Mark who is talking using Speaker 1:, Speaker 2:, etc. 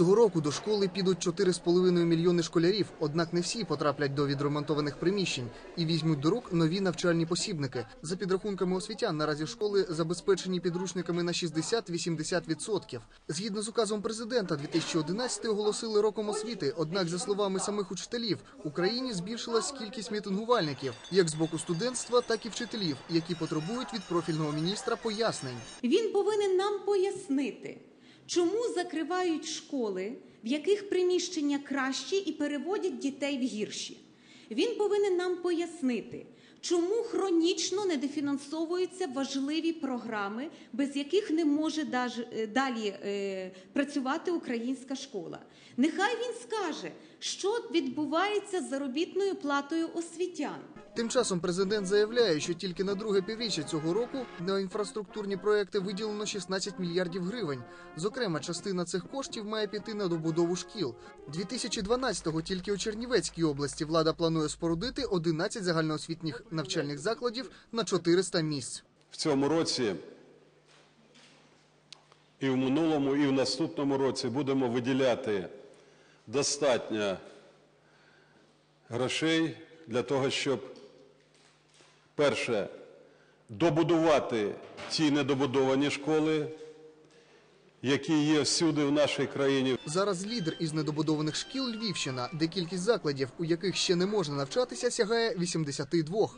Speaker 1: Цього року до школи підуть 4,5 мільйони школярів, однак не всі потраплять до відремонтованих приміщень і візьмуть до рук нові навчальні посібники. За підрахунками освітян, наразі школи забезпечені підручниками на 60-80%. Згідно з указом президента, 2011 оголосили роком освіти. Однак, за словами самих учителів, Україні збільшилась кількість мітингувальників, як з боку студентства, так і вчителів, які потребують від профільного міністра пояснень.
Speaker 2: Він повинен нам пояснити, чому закривають школи, в яких приміщення кращі і переводять дітей в гірші. Він повинен нам пояснити, чому хронічно недофінансовуються важливі програми, без яких не може е, далі е, працювати українська школа. Нехай він скаже, що відбувається з заробітною платою освітян.
Speaker 1: Тим часом президент заявляє, що тільки на друге півріччя цього року на інфраструктурні проекти виділено 16 мільярдів гривень. Зокрема, частина цих коштів має піти на добудову шкіл. 2012-го тільки у Чернівецькій області влада планує спорудити 11 загальноосвітніх навчальних закладів на 400 місць.
Speaker 3: в цьому році і в минулому, і в наступному році будемо виділяти достатньо грошей для того, щоб перше добудувати ті недобудовані школи, які є всюди в нашій країні.
Speaker 1: Зараз лідер із недобудованих шкіл Львівщина, де кількість закладів, у яких ще не можна навчатися, сягає 82.